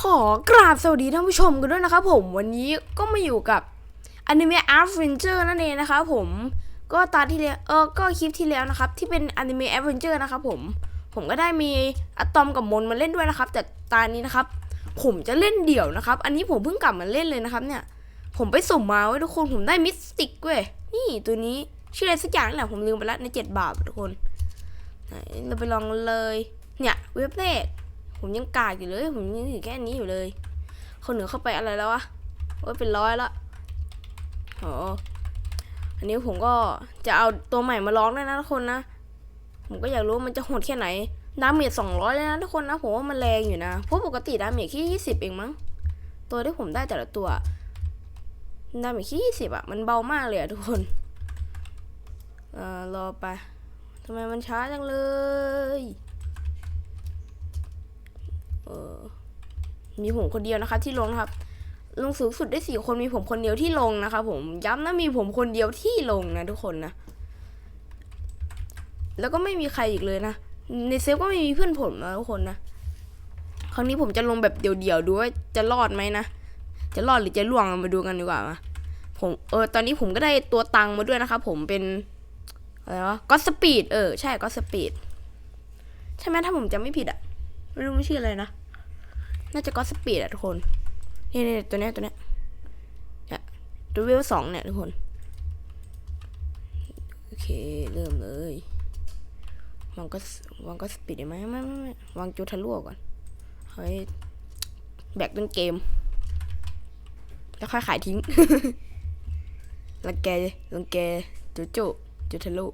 ขอกราบสวัสดีท่านผู้ชมกันด้วยนะครับผมวันนี้ก็มาอยู่กับ Anime Adventure นั่นเองนะครับผมก็ตาที่แล้วเออก็คลิปที่แล้วนะครับที่เป็น Anime Adventure นะครับผมผมก็ได้มีอะตอมกับมนมาเล่นด้วยนะครับ แต่ตานี้นะครับ ผมจะเล่นเดี่ยวนะครับ อันนี้ผมเพิ่งกลับมาเล่นเลยนะครับ เนี่ย ผมไปสุ่มมาไว้ทุกคนผมได้มิสติกเว้ยนี่ตัวนี้ชื่ออะไรสักอย่างนี่แหละผมลืมไปแล้วในเจ็ดบาททุกคนไหนเราไปลองเลยเนี่ยเว็บแรก ผมยังกากอยู่เลย ผมยังถือแค่นี้อยู่เลยคนเหนือเข้าไปอะไรแล้ววะโอ้ยเป็นร้อยละโอ้อันนี้ผมก็จะเอาตัวใหม่มาลองด้วยนะทุกคนนะ ผมก็อยากรู้มันจะโหดแค่ไหน ดาเมจสองร้อยเลยนะทุกคนนะ ผมว่ามันแรงอยู่นะ เพราะปกติดาเมจแค่ยี่สิบเองมั้ง ตัวที่ผมได้แต่ละตัว ดาเมจแค่ยี่สิบอะมันเบามากเลยอะทุกคน เอ่อ รอไปทำไมมันช้าจังเลย เออมีผมคนเดียวนะคะที่ลงนะครับ ลงสูงสุดได้สี่คนมีผมคนเดียวที่ลงนะคะ ผมย้ำนะมีผมคนเดียวที่ลงนะทุกคนนะแล้วก็ไม่มีใครอีกเลยนะในเซฟก็ไม่มีเพื่อนผมนะทุกคนนะครั้งนี้ผมจะลงแบบเดี่ยวๆดูว่าจะรอดไหมนะจะรอดหรือจะล่วงมาดูกันดีกว่ามาผมเออตอนนี้ผมก็ได้ตัวตังมาด้วยนะครับผมเป็นอะไรวะก็สปีดเออใช่ก็สปีดใช่ไหมถ้าผมจำไม่ผิดอะ ไม่รู้ไม่ชื่ออะไรนะ น่าจะก็สปีดอะทุกคน นี่นี่ตัวเนี้ยตัวเนี้ยเนี่ยตัวเวลสองเนี่ยทุกคน โอเค เริ่มเลยวางก็วางก็สปีดได้ไหมไม่ไม่ไม่วางจูทะลุก่อน เฮ้ย แบกต้นเกม แล้วค่อยขายทิ้งลังแกลังแกจูจูจูทะลุ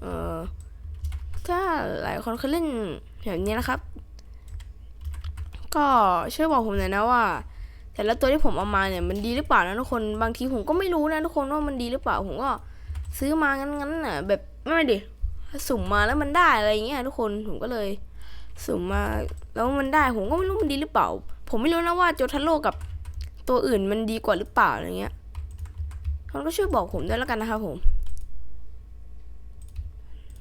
เอ่อ ถ้าหลายคนเคยเล่นแบบนี้นะครับ ก็ช่วยบอกผมหน่อยนะว่า แต่ละตัวที่ผมเอามาเนี่ยมันดีหรือเปล่านะทุกคนบางทีผมก็ไม่รู้นะทุกคนว่ามันดีหรือเปล่าผมก็ซื้อมางั้นๆน่ะแบบไม่ดิสุ่มมาแล้วมันได้อะไรอย่างเงี้ยทุกคนผมก็เลยสุ่มมาแล้วมันได้ผมก็ไม่รู้มันดีหรือเปล่า ผมไม่รู้นะว่าโจทาโร่กับตัวอื่นมันดีกว่าหรือเปล่าอะไรเงี้ยคนก็ช่วยบอกผมด้วยแล้วกันนะครับผม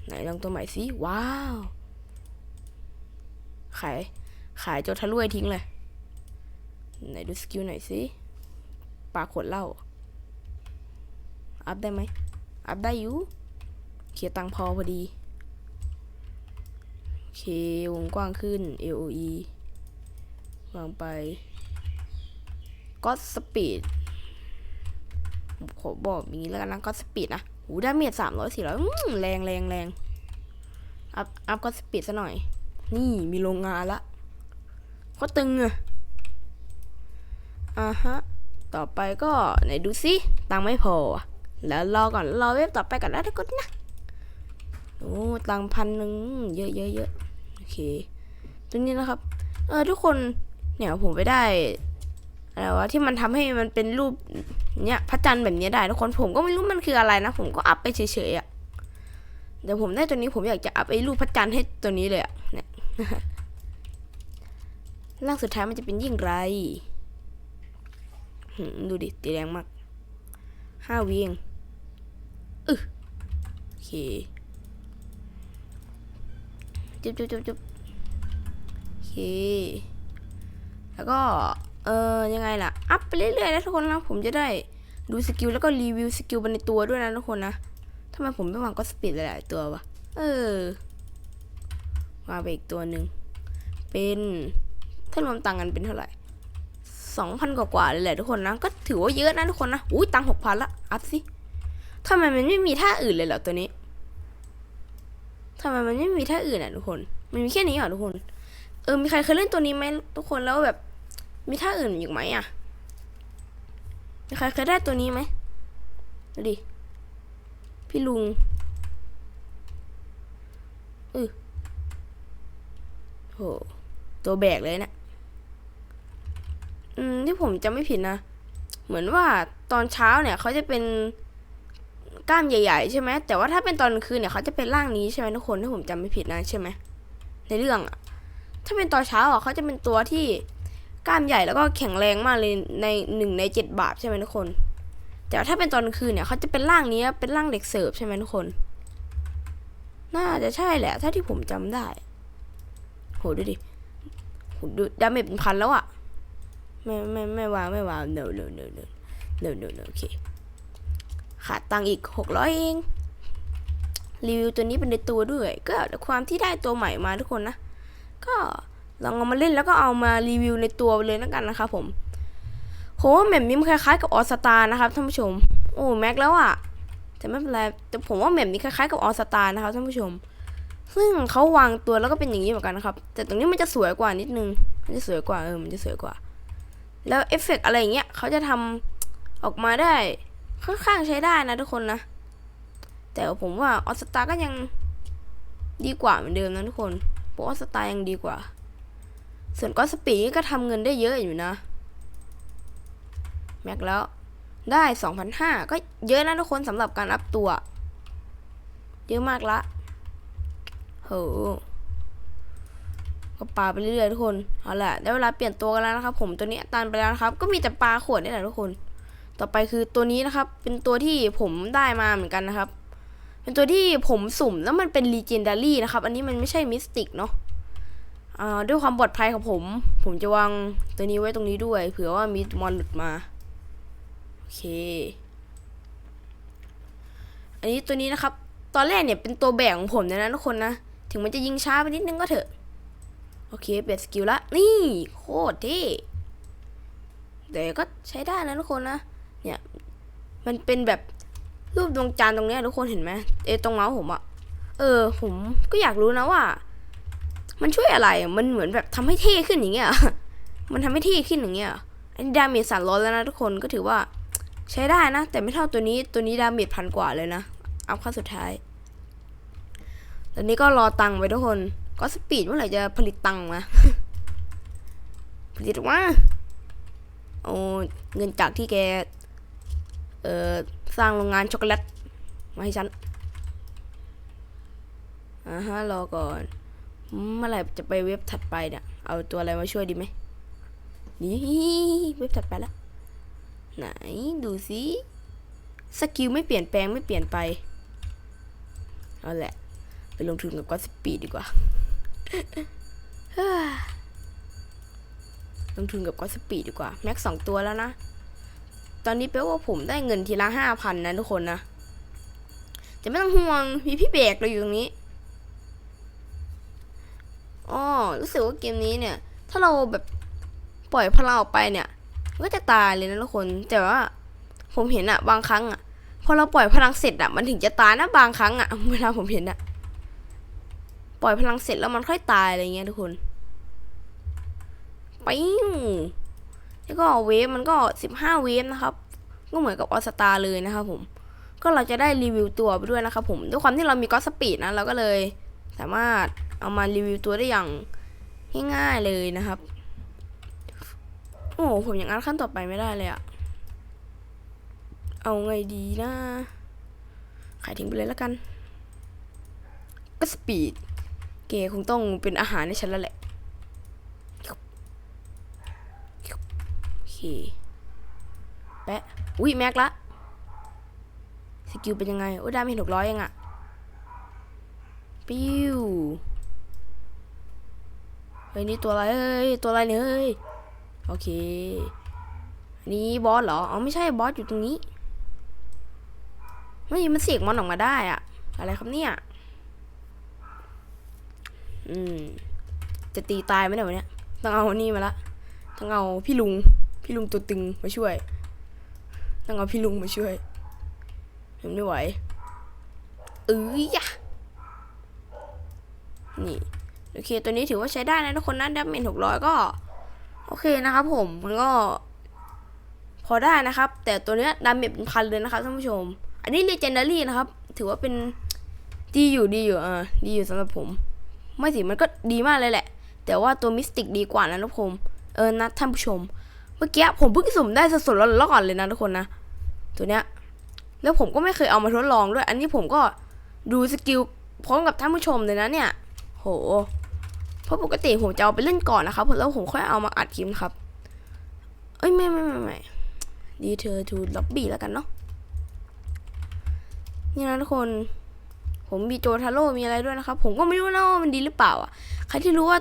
ไหนลองตัวใหม่สิว้าว ขาย ขายโจทะลุให้ทิ้งเลย ไหนดูสกิลหน่อยสิปลาขวดเหล้าอัพได้ไหมอัพได้อยู่เคลียตังพอพอดีโอเควงกว้างขึ้น AOE วางไปก็สปีดขอบอกอย่างนี้แล้วกันนะก็สปีดนะ หูดาเมจสามร้อยสี่ร้อยแรงแรงแรงอัพอัพก็สปีดซะหน่อย นี่มีโรงงานละก็ตึงอะอ่าฮะ ต่อไปก็ไหนดูสิตังไม่พอ แล้วรอก่อนรอเว็บต่อไปก่อนนะทุกคนนะโอ้ตังพันหนึ่งเยอะเยอะเยอะโอเคตัวนี้นะครับ เออทุกคนเนี่ยผมไปได้อะไรวะที่มันทำให้มันเป็นรูป เนี่ยพระจันทร์แบบนี้ได้ทุกคนผมก็ไม่รู้มันคืออะไรนะ ผมก็อัพไปเฉยๆอะเดี๋ยวผมได้ตัวนี้ผมอยากจะอัพไอ้รูปพระจันทร์ให้ตัวนี้เลยอะเนี่ยร่างสุดท้ายมันจะเป็นยิ่งไรดูดิตีแรงมากห้าวิเองอึโอเคจุ๊บจุ๊บจุ๊บจุ๊บโอเค แล้วก็ ออยังไงล่ะ อัพไปเรื่อยๆนะทุกคนนะผมจะได้ดูสกิลแล้วก็รีวิวสกิลไปในตัวด้วยนะทุกคนนะทำไมผมไม่วางก็สปีดหลายๆตัววะ เออวางไปอีกตัวหนึ่ง เป็นถ้ารวมตังค์กันเป็นเท่าไหร่สองพันกว่าๆเลยแหละทุกคนนะ ก็ถือว่าเยอะนะทุกคนนะ อุ้ยตังหกพันละ อัพสิทำไมมันไม่มีท่าอื่นเลยเหรอตัวนี้ทำไมมันไม่มีท่าอื่นอะทุกคน มันมีแค่นี้เหรอทุกคน เออ มีใครเคยเล่นตัวนี้ไหมทุกคนแล้วแบบ มีท่าอื่นอีกไหมอะมีใครเคยได้ตัวนี้ไหมดูดิ พี่ลุงเออโห ตัวแบกเลยเนะี่ยอืมที่ผมจำไม่ผิดนะ เหมือนว่าตอนเช้าเนี่ยเขาจะเป็นกล้ามใหญ่ๆใช่ไหม แต่ว่าถ้าเป็นตอนคืนเนี่ยเขาจะเป็นร่างนี้ใช่ไหมทุกคนถ้าผมจำไม่ผิดนะใช่ไหม ในเรื่องอะถ้าเป็นตอนเช้าอะเขาจะเป็นตัวที่ กล้ามใหญ่แล้วก็แข็งแรงมากเลยในหนึ่งในเจ็ดบาทใช่ไหมทุกคน แต่ถ้าเป็นตอนคืนเนี่ยเขาจะเป็นร่างนี้เป็นร่างเด็กเสิร์ฟใช่ไหมทุกคน น่าจะใช่แหละ ถ้าที่ผมจำได้ โหดูดิโหดูดาเมจเป็นพันแล้วอะไม่ไม่ไม่วางไม่วาง no no no no no no no โอเคขาดตังค์อีกหกร้อยเองรีวิวตัวนี้เป็นในตัวด้วย ก็ความที่ได้ตัวใหม่มาทุกคนนะ ก็ ลองเอามาเล่นแล้วก็เอามารีวิวในตัวไปเลยแล้วกันนะครับผมผมว่าแมปนี้มันคล้ายๆกับออสตานะครับท่านผู้ชม โอ้แม็กแล้วอะแต่ไม่เป็นไรแต่ผมว่าแมปนี้คล้ายๆกับออสตานะครับท่านผู้ชม ซึ่งเขาวางตัวแล้วก็เป็นอย่างนี้เหมือนกันนะครับ แต่ตรงนี้มันจะสวยกว่านิดนึง มันจะสวยกว่าเออมันจะสวยกว่า แล้วเอฟเฟกต์อะไรอย่างเงี้ยเขาจะทำออกมาได้ค่อนข้างใช้ได้นะทุกคนนะ แต่ผมว่าออสตาก็ยังดีกว่าเหมือนเดิมนะทุกคนเพราะออสตายังดีกว่า ส่วนก็สปีดก็ทำเงินได้เยอะอยู่นะ แม็กแล้วได้ 2,500 ก็เยอะนะทุกคนสำหรับการอัพตัว เยอะมากละโหก็ปลาไปเรื่อยๆทุกคน เอาละได้เวลาเปลี่ยนตัวกันแล้วนะครับ ผมตัวนี้ตันไปแล้วนะครับ ก็มีแต่ปลาขวดนี่แหละทุกคน ต่อไปคือตัวนี้นะครับ เป็นตัวที่ผมได้มาเหมือนกันนะครับ เป็นตัวที่ผมสุ่มแล้วมันเป็น legendary นะครับ อันนี้มันไม่ใช่มิสติกเนาะ ด้วยความปลอดภัยของผม ผมจะวางตัวนี้ไว้ตรงนี้ด้วย เผื่อว่ามีมอนหลุดมา โอเค อันนี้ตัวนี้นะครับ ตอนแรกเนี่ยเป็นตัวแบ่งของผมนี่ยนะทุกคนนะ ถึงมันจะยิงช้าไปนิดนึงก็เถอะ โอเค เปลี่ยนสกิลละ นี่โคตรเท่แต่ก็ใช้ได้นะทุกคนนะ เนี่ย มันเป็นแบบรูปดวงจันทร์ตรงเนี้ยทุกคนเห็นไหมเอตรงเมาส์ผมอะเออ ผมก็อยากรู้นะว่า มันช่วยอะไร มันเหมือนแบบทำให้เท่ขึ้นอย่างเงี้ย มันทำให้เท่ขึ้นอย่างเงี้ย อันนี้ดาเมจสามร้อยแล้วนะทุกคน ก็ถือว่าใช้ได้นะ แต่ไม่เท่าตัวนี้ ตัวนี้ดาเมจพันกว่าเลยนะ อัพขั้นสุดท้าย ตอนนี้ก็รอตังค์ไว้ทุกคน ก็สปีดเมื่อไหร่จะผลิตตังค์มา ผลิตออกมาโอ้เงินจากที่แก เอ่อ สร้างโรงงานช็อกโกแลตมาให้ฉัน อ่าฮะ รอก่อน เมื่อไหร่จะไปเว็บถัดไปเนี่ย เอาตัวอะไรมาช่วยดีไหมนี่เว็บถัดไปแล้วไหนดูสิสกิลไม่เปลี่ยนแปลงไม่เปลี่ยนไปเอาแหละ ไปลงทุนกับก็สปีดดีกว่า ลงทุนกับก็สปีดดีกว่า แม็กสองตัวแล้วนะ ตอนนี้แปลว่าผมได้เงินทีละห้าพันนะทุกคนนะ จะไม่ต้องห่วงมีพี่เบรกเราอยู่ตรงนี้ อ๋อรู้สึกว่าเกมนี้เนี่ย ถ้าเราแบบปล่อยพลังออกไปเนี่ยก็จะตายเลยนะทุกคน แต่ว่าผมเห็นอะบางครั้งอะพอเราปล่อยพลังเสร็จอะมันถึงจะตายนะบางครั้งอะเวลาผมเห็นอะปล่อยพลังเสร็จแล้วมันค่อยตายอะไรเงี้ยทุกคนปิ้งแล้วก็เวฟมันก็สิบห้าเวฟนะครับ ก็เหมือนกับออสตาเลยนะครับผม ก็เราจะได้รีวิวตัวไปด้วยนะครับผม ด้วยความที่เรามีก็สปีดนะเราก็เลย สามารถเอามารีวิวตัวได้อย่างง่ายๆเลยนะครับ โอ้ผมยังอัดขั้นต่อไปไม่ได้เลยอะเอาไงดีนะขายทิ้งไปเลยแล้วกัน ก็สปีด เกคงต้องเป็นอาหารในฉันแล้วแหละโอเคแปะอุ้ยแม็กละ สกิลเป็นยังไง โอ้ดาเมจหกร้อยยังอะ ปิ้วเฮ้ยนี่ตัวอะไรเฮ้ยตัวอะไรเนี่ยเฮ้ยโอเคอันนี้บอสเหรออ๋อไม่ใช่บอสอยู่ตรงนี้ไม่มันเสียกมันออกมาได้อะอะไรครับเนี่ยอืมจะตีตายไหมเนี่ยวันเนี้ยต้องเอานี่มาละต้องเอาพี่ลุงพี่ลุงตัวตึงมาช่วยต้องเอาพี่ลุงมาช่วยเห็นไม่ไหวเอ้ยยะ นี่โอเค ตัวนี้ถือว่าใช้ได้นะทุกคนนะดับเมนหกร้อยก็ โอเคนะครับผมมันก็ พอได้นะครับ แต่ตัวเนี้ยดาเมจเป็นพันเลยนะครับท่านผู้ชม อันนี้ legendary นะครับ ถือว่าเป็นดีอยู่ดีอยู่อ่าดีอยู่สำหรับผม ไม่สิมันก็ดีมากเลยแหละ แต่ว่าตัวมิสติกดีกว่านะทุกคนเออนะท่านผู้ชม เมื่อกี้ผมเพิ่งสุ่มได้สดๆร้อนๆเลยนะทุกคนนะตัวเนี้ยแล้วผมก็ไม่เคยเอามาทดลองด้วย อันนี้ผมก็ดูสกิลพร้อมกับท่านผู้ชมเลยนะเนี่ย โห เพราะปกติผมจะเอาไปเล่นก่อนนะครับแล้วผมค่อยเอามาอัดคลิปครับ เอ้ยไม่ไม่ไม่ไม่ดีเธอทูล็อบบี้แล้วกันเนาะ นี่นะทุกคน ผมมีโจทาโร่ มีอะไรด้วยนะครับ ผมก็ไม่รู้นะว่ามันดีหรือเปล่าอะ ใครที่รู้ว่า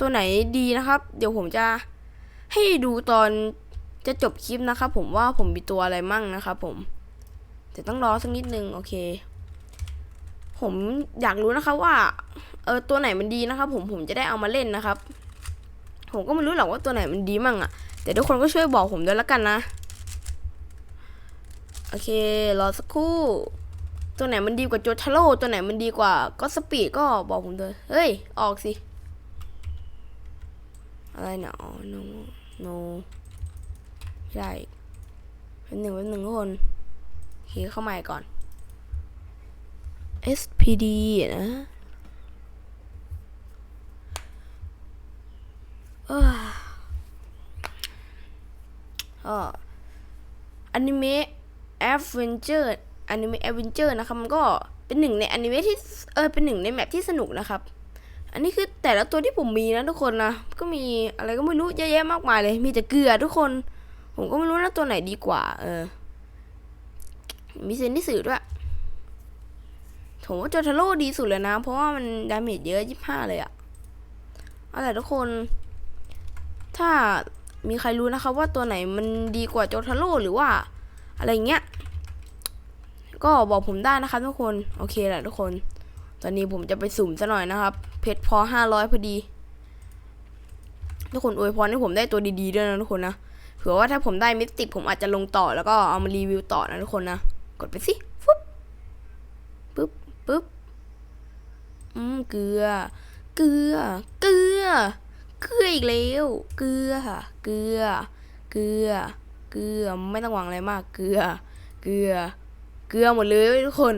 ตัวไหนดีนะครับ เดี๋ยวผมจะให้ดูตอนจะจบคลิปนะครับ ผมว่าผมมีตัวอะไรมั่งนะครับผม แต่ต้องรอสักนิดนึง โอเค ผมอยากรู้นะครับว่า เออตัวไหนมันดีนะครับ ผมผมจะได้เอามาเล่นนะครับ ผมก็ไม่รู้หรอกว่าตัวไหนมันดีมั่งอะแต่ทุกคนก็ช่วยบอกผมด้วยละกันนะโอเครอสักครู่ ตัวไหนมันดีกว่าโจทาโร่ตัวไหนมันดีกว่าก็สปีดก็บอกผมเลยเฮ้ย ออกสิ อะไรเนี่ยอ๋อ no no ไม่เป็นหนึ่งเป็นหนึ่งทุกคนโอเคเข้าม่ก่อน SPD นะ เออ เอออนิเมะแอดเวนเจอร์อนิเมะแอดเวนเจอร์นะครับมันก็เป็นหนึ่งในอนิเมะที่เออเป็นหนึ่งในแมปที่สนุกนะครับ อันนี้คือแต่ละตัวที่ผมมีนะทุกคนนะ ก็มีอะไรก็ไม่รู้เยอะแยะมากมายเลย มีแต่เกลือทุกคน ผมก็ไม่รู้นะตัวไหนดีกว่า เออ มีเซนที่สื่อด้วยผมว่าโจทาโร่ดีสุดเลยนะ เพราะว่ามันดาเมจเยอะยี่ห้าเลยอะเอาล่ทุกคน ถ้า มีใครรู้นะครับว่าตัวไหนมันดีกว่าโจทาโร่หรือว่าอะไรเงี้ย ก็บอกผมได้นะครับทุกคน โอเคแหละทุกคน ตอนนี้ผมจะไปสุ่มซะหน่อยนะครับ เพชรพอห้าร้อยพอดี ทุกคนอวยพรให้ผมได้ตัวดีๆด้วยนะทุกคนนะ เผื่อว่าถ้าผมได้มิสติกผมอาจจะลงต่อแล้วก็เอามารีวิวต่อนะทุกคนนะ กดไปสิฟุ๊บปึ๊บปึ๊บอืมเกลือ เกลือ เกลือ เกลืออีกแล้ว เกลือค่ะ เกลือ เกลือ เกลือ ไม่ต้องหวังอะไรมาก เกลือ เกลือ เกลือหมดเลยทุกคน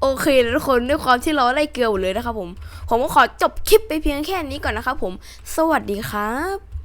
โอเคทุกคนด้วยความที่เราได้เกลือหมดเลยนะครับผม ผมก็ขอจบคลิปไปเพียงแค่นี้ก่อนนะครับผม สวัสดีครับ